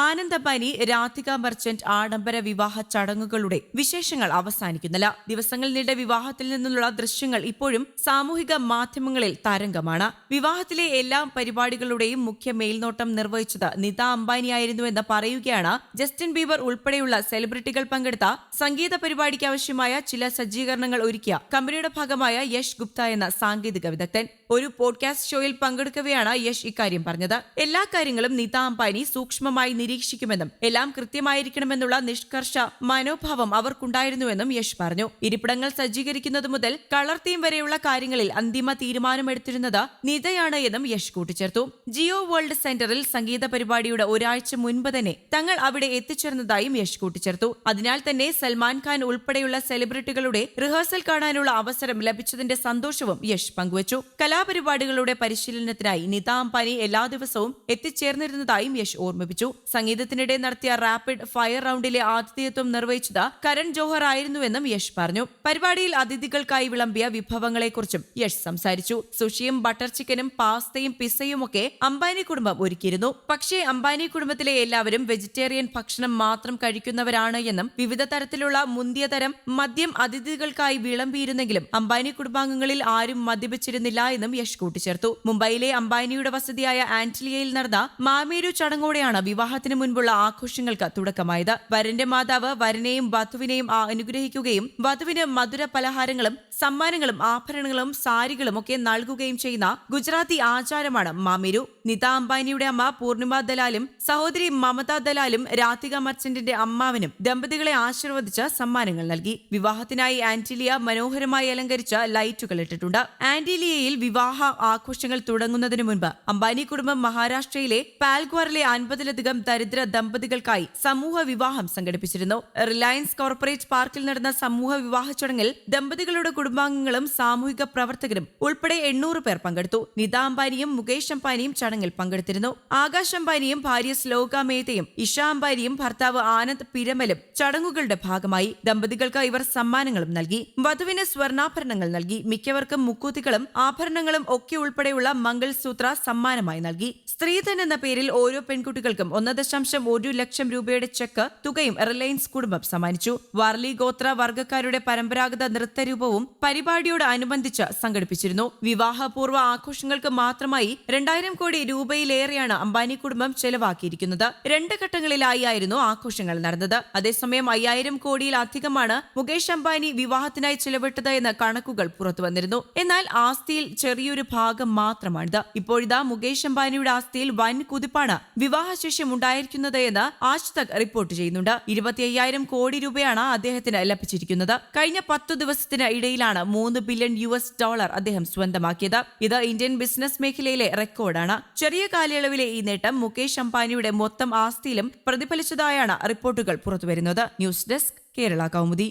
Anand Ambani Radhika merchant ആഡംബര വിവാഹ ചടങ്ങുകളുടെ വിശേഷങ്ങൾ അവസാനിക്കുന്നില്ല. ദിവസങ്ങൾ നീണ്ട വിവാഹത്തിൽ നിന്നുള്ള ദൃശ്യങ്ങൾ ഇപ്പോഴും സാമൂഹിക മാധ്യമങ്ങളിൽ തരംഗമാണ്. വിവാഹത്തിലെ എല്ലാ പരിപാടികളുടെയും മുഖ്യ മേൽനോട്ടം നിർവഹിച്ചത് നിത അംബാനിയായിരുന്നുവെന്ന് പറയുകയാണ് ജസ്റ്റിൻ ബീബർ ഉൾപ്പെടെയുള്ള സെലിബ്രിറ്റികൾ പങ്കെടുത്ത സംഗീത പരിപാടിക്ക് ആവശ്യമായ ചില സജ്ജീകരണങ്ങൾ ഒരുക്കിയ കമ്പനിയുടെ ഭാഗമായ യശ് ഗുപ്ത എന്ന സാങ്കേതിക വിദഗ്ധൻ. ഒരു പോഡ്കാസ്റ്റ് ഷോയിൽ പങ്കെടുക്കവെയാണ് യശ് ഇക്കാര്യം പറഞ്ഞത്. എല്ലാ കാര്യങ്ങളും നിത അംബാനി സൂക്ഷ്മമായി നിരീക്ഷിക്കുമെന്നും എല്ലാം കൃത്യമായിരിക്കണമെന്നുള്ള നിഷ്കർഷ മനോഭാവം അവർക്കുണ്ടായിരുന്നുവെന്നും യശ് പറഞ്ഞു. ഇരിപ്പിടങ്ങൾ സജ്ജീകരിക്കുന്നത് മുതൽ കളർ തീം വരെയുള്ള കാര്യങ്ങളിൽ അന്തിമ തീരുമാനമെടുത്തിരുന്നത് നിതയാണ് എന്നും യശ് കൂട്ടിച്ചേർത്തു. ജിയോ വേൾഡ് സെന്ററിൽ സംഗീത പരിപാടിയുടെ ഒരാഴ്ച മുൻപ് തന്നെ തങ്ങൾ അവിടെ എത്തിച്ചേർന്നതായും യശ് കൂട്ടിച്ചേർത്തു. അതിനാൽ തന്നെ സൽമാൻ ഖാൻ ഉൾപ്പെടെയുള്ള സെലിബ്രിറ്റികളുടെ റിഹേഴ്സൽ കാണാനുള്ള അവസരം ലഭിച്ചതിന്റെ സന്തോഷവും യശ് പങ്കുവച്ചു. കലാപരിപാടികളുടെ പരിശീലനത്തിനായി നിത അംബാനി എല്ലാ ദിവസവും എത്തിച്ചേർന്നിരുന്നതായും യശ് ഓർമ്മിപ്പിച്ചു. സംഗീതത്തിനിടെ നടത്തിയ റാപ്പിഡ് ഫയർ റൗണ്ടിലെ ആതിഥേയത്വം നിർവഹിച്ചത് കരൺ ജോഹർ ആയിരുന്നുവെന്നും യശ് പറഞ്ഞു. പരിപാടിയിൽ അതിഥികൾക്കായി വിളമ്പിയ വിഭവങ്ങളെക്കുറിച്ചും യശ് സംസാരിച്ചു. സുഷിയും ബട്ടർ ചിക്കനും പാസ്തയും പിസയും ഒക്കെ അംബാനി കുടുംബം ഒരുക്കിയിരുന്നു. പക്ഷേ അംബാനി കുടുംബത്തിലെ എല്ലാവരും വെജിറ്റേറിയൻ ഭക്ഷണം മാത്രം കഴിക്കുന്നവരാണ് എന്നും വിവിധ തരത്തിലുള്ള മുന്തിയ തരം മദ്യം അതിഥികൾക്കായി വിളമ്പിയിരുന്നെങ്കിലും അംബാനി കുടുംബാംഗങ്ങളിൽ ആരും മദ്യപിച്ചിരുന്നില്ല എന്നും യശ് കൂട്ടിച്ചേർത്തു. മുംബൈയിലെ അംബാനിയുടെ വസതിയായ ആന്റിലിയയിൽ നടന്ന മാമേരു ചടങ്ങോടെയാണ് വിവാഹത്തിന് മുൻപുള്ള ആഘോഷങ്ങൾക്ക് തുടക്കമായത്. വരന്റെ മാതാവ് വരനെയും വധുവിനെയും അനുഗ്രഹിക്കുകയും വധുവിന് മധുര പലഹാരങ്ങളും സമ്മാനങ്ങളും ആഭരണങ്ങളും സാരികളും ഒക്കെ നൽകുകയും ചെയ്യുന്ന ഗുജറാത്തി ആചാരമാണ് മാമേരു. നിത അംബാനിയുടെ അമ്മ പൂർണിമ ദലാലും സഹോദരി മമത ദലാലും രാധിക മർച്ചന്റിന്റെ അമ്മാവനും ദമ്പതികളെ ആശീർവദിച്ച് സമ്മാനങ്ങൾ നൽകി. വിവാഹത്തിനായി ആന്റിലിയ മനോഹരമായി അലങ്കരിച്ച ലൈറ്റുകൾ ഇട്ടിട്ടുണ്ട്. ആന്റിലിയയിൽ വിവാഹ ആഘോഷങ്ങൾ തുടങ്ങുന്നതിന് മുൻപ് അംബാനി കുടുംബം മഹാരാഷ്ട്രയിലെ പാൽഗ്വാറിലെ അൻപതിലധികം ദരിദ്ര ദമ്പതികൾക്കായി സമൂഹ വിവാഹം സംഘടിപ്പിച്ചിരുന്നു. റിലയൻസ് കോർപ്പറേറ്റ് പാർക്കിൽ നടന്ന സമൂഹ വിവാഹ ചടങ്ങിൽ ദമ്പതികളുടെ കുടുംബാംഗങ്ങളും സാമൂഹിക പ്രവർത്തകരും ഉൾപ്പെടെ എണ്ണൂറ് പേർ പങ്കെടുത്തു. നിത അംബാനിയും മുകേഷ് അംബാനിയും ചടങ്ങിൽ പങ്കെടുത്തിരുന്നു. ആകാശ് അംബാനിയും ഭാര്യ ശ്ലോക മേത്തയും ഇഷ അംബാനിയും ഭർത്താവ് ആനന്ദ് പിരമലും ചടങ്ങുകളുടെ ഭാഗമായി ദമ്പതികൾക്ക് ഇവർ സമ്മാനങ്ങളും നൽകി. വധുവിന് സ്വർണാഭരണങ്ങൾ നൽകി. മിക്കവർക്കും മുക്കൂത്തികളും ആഭരണങ്ങളും ഒക്കെ ഉൾപ്പെടെയുള്ള മംഗൾസൂത്ര സമ്മാനമായി നൽകി. സ്ത്രീധൻ എന്ന പേരിൽ ഓരോ പെൺകുട്ടികൾക്കും ഒന്ന് ദശാംശം ഒരു ലക്ഷം രൂപയുടെ ചെക്ക് തുകയും റിലയൻസ് കുടുംബം സമ്മാനിച്ചു. വാർലി ഗോത്ര വർഗക്കാരുടെ പരമ്പരാഗത നൃത്തരൂപവും പരിപാടിയോട് അനുബന്ധിച്ച് സംഘടിപ്പിച്ചിരുന്നു. വിവാഹപൂർവ ആഘോഷങ്ങൾക്ക് മാത്രമായി രണ്ടായിരം കോടി രൂപയിലേറെയാണ് അംബാനി കുടുംബം ചെലവാക്കിയിരിക്കുന്നത്. രണ്ട് ഘട്ടങ്ങളിലായി ആയിരുന്നു ആഘോഷങ്ങൾ നടന്നത്. അതേസമയം അയ്യായിരം കോടിയിലധികമാണ് മുകേഷ് അംബാനി വിവാഹത്തിനായി ചെലവിട്ടത് എന്ന കണക്കുകൾ പുറത്തുവന്നിരുന്നു. എന്നാൽ ആസ്തിയിൽ ചെറിയൊരു ഭാഗം മാത്രമാണിത് ഇപ്പോഴിതാ മുകേഷ് അംബാനിയുടെ ആസ്തിയിൽ വൻ കുതിപ്പാണ് വിവാഹശേഷം ഉണ്ടായിരിക്കുന്നത് എന്ന് ആജ് തക് റിപ്പോർട്ട് ചെയ്യുന്നുണ്ട്. ഇരുപത്തി അയ്യായിരം കോടി രൂപയാണ് അദ്ദേഹത്തിന് ലഭിച്ചിരിക്കുന്നത്. കഴിഞ്ഞ പത്തു ദിവസത്തിന് ഇടയിലാണ് മൂന്ന് ബില്യൺ യു എസ് ഡോളർ അദ്ദേഹം സ്വന്തമാക്കിയത്. ഇത് ഇന്ത്യൻ ബിസിനസ് മേഖലയിലെ റെക്കോർഡാണ്. ചെറിയ കാലയളവിലെ ഈ നേട്ടം മുകേഷ് അംബാനിയുടെ മൊത്തം ആസ്തിയിലും പ്രതിഫലിച്ചതായാണ് റിപ്പോർട്ടുകൾ പുറത്തുവരുന്നത്. News desk Kerala Kaumudi.